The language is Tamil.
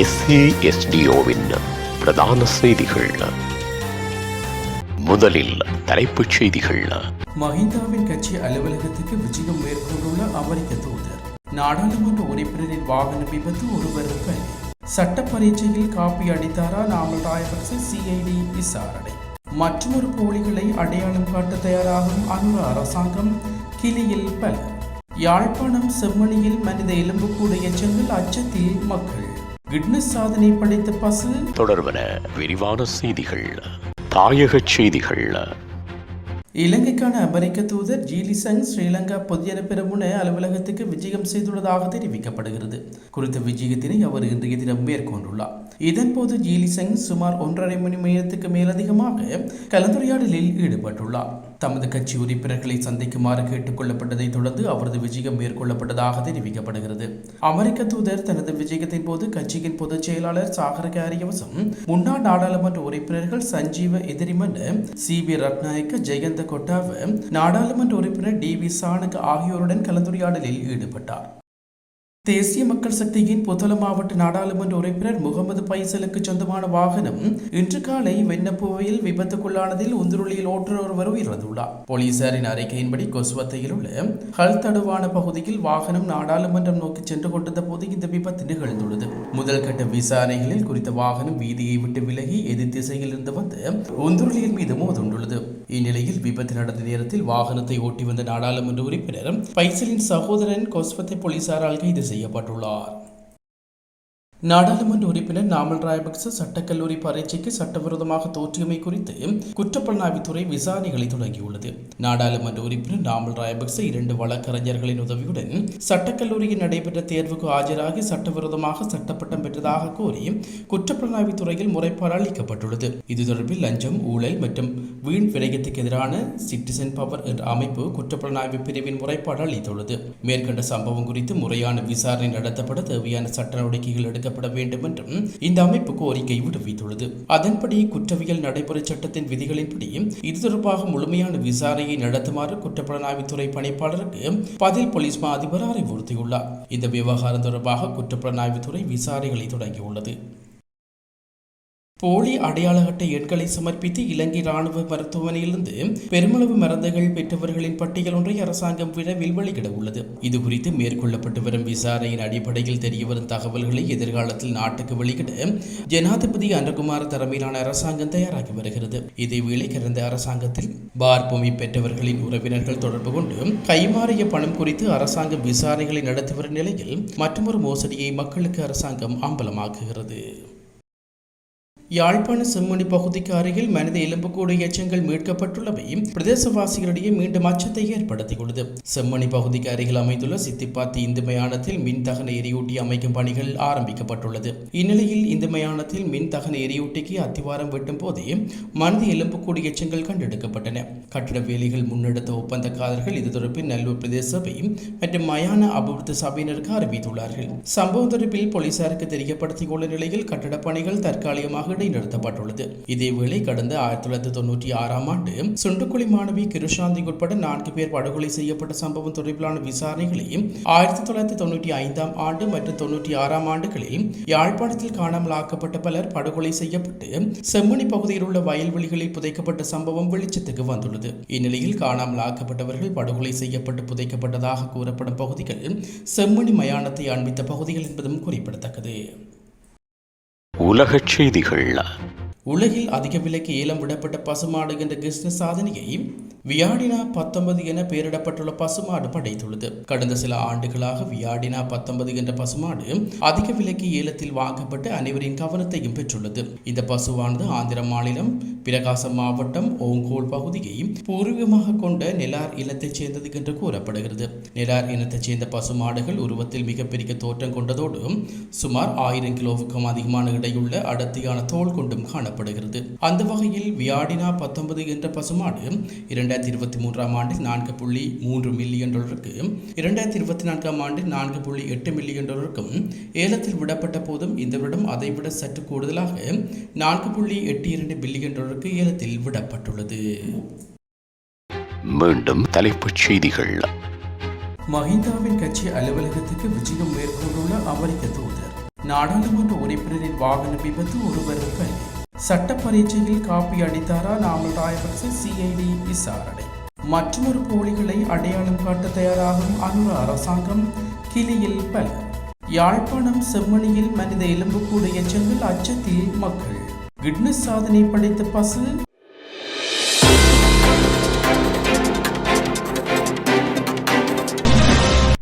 எஸ்ஏஎஸ்டிஓவின் பிரதான செய்திகள். முதலில் தலைப்புச் செய்திகள். மஹிந்தாவின் கட்சி அலுவலகத்துக்கு விஜயம் மேற்கொண்டுள்ள அமெரிக்க தூதர். நாடாளுமன்ற உறுப்பினரின் வாகன விபத்து ஒருவர் பலி சட்ட பரீட்சையில் காப்பி அடித்தாரா நாமல் ராயபக்ச சிஐடி விசாரணை. மற்றொரு போலிகளை அடையாளம் காட்ட தயாராகும் அனுர அரசாங்கம் கிளியில் பலர் யாழ்ப்பாணம் செம்மணியில் மனித எலும்புக்கூடு எச்சங்கள் அச்சத்தில் மக்கள் கிட்னஸ் சாதனை படைத்த பசு? தொடர்வன விரிவான செய்திகள் தாயகச் செய்திகள். இலங்கைக்கான அமெரிக்க தூதர் ஜீலிசங் ஸ்ரீலங்கா பொதுஜன பெரமுன அலுவலகத்துக்கு விஜயம் செய்துள்ளதாக தெரிவிக்கப்படுகிறது. குறித்த விஜயத்தினை அவர் இன்றைய தினம் மேற்கொண்டுள்ளார். இதன்போது ஜீலிசங் சுமார் ஒன்றரை மணி நேரத்துக்கு மேலதிகமாக கலந்துரையாடலில் ஈடுபட்டுள்ளார். தமது கட்சி உறுப்பினர்களை சந்திக்குமாறு கேட்டுக் கொள்ளப்பட்டதைத் தொடர்ந்து அவரது விஜயம் மேற்கொள்ளப்பட்டதாக தெரிவிக்கப்படுகிறது. அமெரிக்க தூதர் தனது விஜயத்தின் போது கட்சியின் பொதுச் செயலாளர் சாகர காரியவசம் முன்னாள் நாடாளுமன்ற உறுப்பினர்கள் சஞ்சீவ எதிரிமன் சி. வி. ரத்நாயக்க ஜெயந்த கொட்டாவ நாடாளுமன்ற உறுப்பினர் டி. வி. சாணக் ஆகியோருடன் கலந்துரையாடலில் ஈடுபட்டார். தேசிய மக்கள் சக்தியின் புத்தள மாவட்ட நாடாளுமன்ற உறுப்பினர் முகமது பைசலுக்கு சொந்தமான வாகனம் இன்று காலை வெண்ணப்புவையில் விபத்துக்குள்ளானதில் உந்துருளியில் ஓட்டுநர் ஒருவர் உயிரிழந்துள்ளார். போலீசாரின் அறிக்கையின்படி கொசுவத்தையில் உள்ள ஹல் தடுவான பகுதியில் வாகனம் நாடாளுமன்றம் நோக்கி சென்று கொண்டிருந்த போது இந்த விபத்து நிகழ்ந்துள்ளது. முதல் கட்ட விசாரணைகளில் குறித்த வாகனம் வீதியை விட்டு விலகி எதிர் திசையில் இருந்து வந்து உந்துருளியின் மீது மோதுண்டுள்ளது. இந்நிலையில் விபத்து நடந்த நேரத்தில் வாகனத்தை ஓட்டி வந்த நாடாளுமன்ற உறுப்பினர் பைசலின் சகோதரன் கொஸ்பத்தை போலீசாரால் கைது செய்யப்பட்டுள்ளார். நாடாளுமன்ற உறுப்பினர் நாமல் ராயபக்ச சட்டக்கல்லூரி பரீட்சைக்கு சட்டவிரோதமாக தோற்றியமை குறித்து குற்றப்புலனாய்வுத்துறை விசாரணைகளை தொடங்கியுள்ளது. நாடாளுமன்ற உறுப்பினர் நாமல் ராயபக்ச இரண்டு வழக்கறிஞர்களின் உதவியுடன் சட்டக்கல்லூரியில் நடைபெற்ற தேர்வுக்கு ஆஜராகி சட்டவிரோதமாக சட்டப்பட்டம் பெற்றதாக கூறி குற்றப்புலனாய்வுத்துறையில் முறைப்பாடு அளிக்கப்பட்டுள்ளது. இது தொடர்பில் லஞ்சம் ஊழல் மற்றும் வீண் விரயத்துக்கு எதிரான சிட்டிசன் பவர் என்ற அமைப்பு குற்றப்புலனாய்வு பிரிவின் முறைப்பாடு அளித்துள்ளது. மேற்கண்ட சம்பவம் குறித்து முறையான விசாரணை நடத்தப்பட தேவையான சட்ட நடவடிக்கைகள் எடுக்கப்பட வேண்டும் என்றும் இந்த அமைப்பு கோரிக்கை விடுவித்துள்ளது. அதன்படி குற்றவியல் நடைமுறை சட்டத்தின் விதிகளின்படி இது தொடர்பாக முழுமையான விசாரணையை நடத்துமாறு குற்றப்புலனாய்வுத்துறை பணிப்பாளருக்கு பதில் போலீஸ் மா அதிபர் அறிவுறுத்தியுள்ளார். இந்த விவகாரம் தொடர்பாக குற்றப்புலனாய்வுத்துறை விசாரணைகளை தொடங்கியுள்ளது. போலி அடையாள அட்டை எண்களை சமர்ப்பித்து இலங்கை ராணுவ மருத்துவமனையிலிருந்து பெருமளவு மருந்துகள் பெற்றவர்களின் பட்டியல் ஒன்றை அரசாங்கம் விரைவில் வெளியிட உள்ளது. இது குறித்து மேற்கொள்ளப்பட்டு வரும் விசாரணையின் அடிப்படையில் தெரியவரும் தகவல்களை எதிர்காலத்தில் நாட்டுக்கு வெளியிட ஜனாதிபதி அன்றகுமார் தலைமையிலான அரசாங்கம் தயாராகி வருகிறது. இதேவேளை கடந்த அரசாங்கத்தில் பார் பூமி பெற்றவர்களின் உறவினர்கள் தொடர்பு கொண்டு கைமாறிய பணம் குறித்து அரசாங்கம் விசாரணைகளை நடத்தி வரும் நிலையில் மற்றொரு மோசடியை மக்களுக்கு அரசாங்கம் அம்பலமாக்குகிறது. யாழ்ப்பாண செம்மணி பகுதிக்கு அருகில் மனித எலும்புக்கூடு எச்சங்கள் மீட்கப்பட்டுள்ளவை பிரதேசவாசிகளிடையே மீண்டும் அச்சத்தை ஏற்படுத்தியுள்ளது. செம்மணி பகுதிக்கு அருகில் அமைந்துள்ள சித்திப்பாத்தி இந்து மயானத்தில் மின்தகன எரியூட்டி அமைக்கும் பணிகள் ஆரம்பிக்கப்பட்டுள்ளது. இந்நிலையில் இந்த மயானத்தில் மின் தகன எரியூட்டிக்கு அத்திவாரம் வெட்டும் போதே மனித எலும்புக்கூடு எச்சங்கள் கண்டெடுக்கப்பட்டன. கட்டிட வேலைகள் முன்னெடுத்த ஒப்பந்தக்காரர்கள் இது தொடர்பில் நல்லூர் பிரதேச சபை மற்றும் மயான அபிவிருத்தி சபையினருக்கு அறிவித்துள்ளார்கள். சம்பவம் தொடர்பில் போலீசாருக்கு தெரியப்படுத்தியுள்ள நிலையில் கட்டடப் பணிகள் தற்காலிகமாக இடைநிறுத்தப்பட்டுள்ளது இதேவேளை கடந்த ஆயிரத்தி தொள்ளாயிரத்தி தொண்ணூற்றி ஆறாம் ஆண்டு சுண்டுக்குழி மாணவி கிருஷாந்தி உட்பட நான்கு பேர் படுகொலை செய்யப்பட்ட சம்பவம் தொடர்பிலான விசாரணைகளை ஆயிரத்தி தொள்ளாயிரத்தி தொண்ணூற்றி ஐந்தாம் ஆண்டு மற்றும் தொண்ணூற்றி ஆறாம் ஆண்டுகளில் யாழ்ப்பாணத்தில் காணாமல் ஆக்கப்பட்ட பலர் படுகொலை செய்யப்பட்டு செம்மணி பகுதியில் உள்ள வயல்வெளிகளில் புதைக்கப்பட்ட சம்பவம் வெளிச்சத்துக்கு வந்துள்ளது. இந்நிலையில் காணாமல் ஆக்கப்பட்டவர்கள் படுகொலை செய்யப்பட்டு புதைக்கப்பட்டதாக கூறப்படும் பகுதிகள் செம்மணி மயானத்தை அண்மித்த பகுதிகள் என்பதும் குறிப்பிடத்தக்கது. உலகச் செய்திகள். உலகில் அதிக விலைக்கு ஏலம் விடப்பட்ட பசுமாடு என்ற கிருஷ்ண சாதனையை வியாடினா பத்தொன்பது என பெயரிடப்பட்டுள்ள பசுமாடு படைத்துள்ளது. கடந்த சில ஆண்டுகளாக வியாடினா பத்தொன்பது என்ற பசுமாடு அதிக விலைக்கு ஏலத்தில் வாங்கப்பட்டு அனைவரின் கவனத்தையும் பெற்றுள்ளது. இந்த பசுவானது ஆந்திர மாநிலம் பிரகாசம் மாவட்டம் ஓங்கோல் பகுதியை பூர்வீகமாக கொண்ட நெலார் இனத்தைச் சேர்ந்தது என்று கூறப்படுகிறது. நெலார் இனத்தைச் சேர்ந்த பசுமாடுகள் உருவத்தில் மிகப்பெரிய தோற்றம் கொண்டதோடு சுமார் ஆயிரம் கிலோவுக்கும் அதிகமான இடையுள்ள அடர்த்தியான தோல் கொண்டும் காணப்படுகிறது. அந்த வகையில் வியாடினா பத்தொன்பது என்ற பசுமாடு இரண்டாயிரத்தி இருபத்தி மூன்றாம் ஆண்டில் நான்கு புள்ளி மூன்று மில்லியன் டாலருக்கு இரண்டாயிரத்தி இருபத்தி நான்காம் ஆண்டில் நான்கு புள்ளி எட்டு மில்லியன் டாலருக்கும் ஏலத்தில் விடப்பட்ட போதும் இந்த வருடம் அதைவிட சற்று கூடுதலாக நான்கு புள்ளி எட்டு இரண்டு பில்லியன் டாலருக்கு ஏலத்தில் விடப்பட்டுள்ளது. மீண்டும் தலைப்புச் செய்திகள். மஹிந்தாவின் கட்சி அலுவலகத்துக்கு விஜயம் மேற்கொண்டுள்ள அமெரிக்க தூதர். நாடாளுமன்ற உறுப்பினரின் வாகன விபத்து ஒருவர் பலி சட்ட பரீட்சையில் காப்பி அடித்தாரா நாமல் ராயபக்ச சிஐடி விசாரணை. மற்றொரு போலிகளை அடையாளம் காட்ட தயாராகும் அனுர அரசாங்கம் கிளியில் பலர் யாழ்ப்பாணம் செம்மணியில் மனித எலும்புக்கூடு எச்சங்கள் அச்சத்தில் மக்கள். கிட்னஸ் சாதனை படைத்த பசு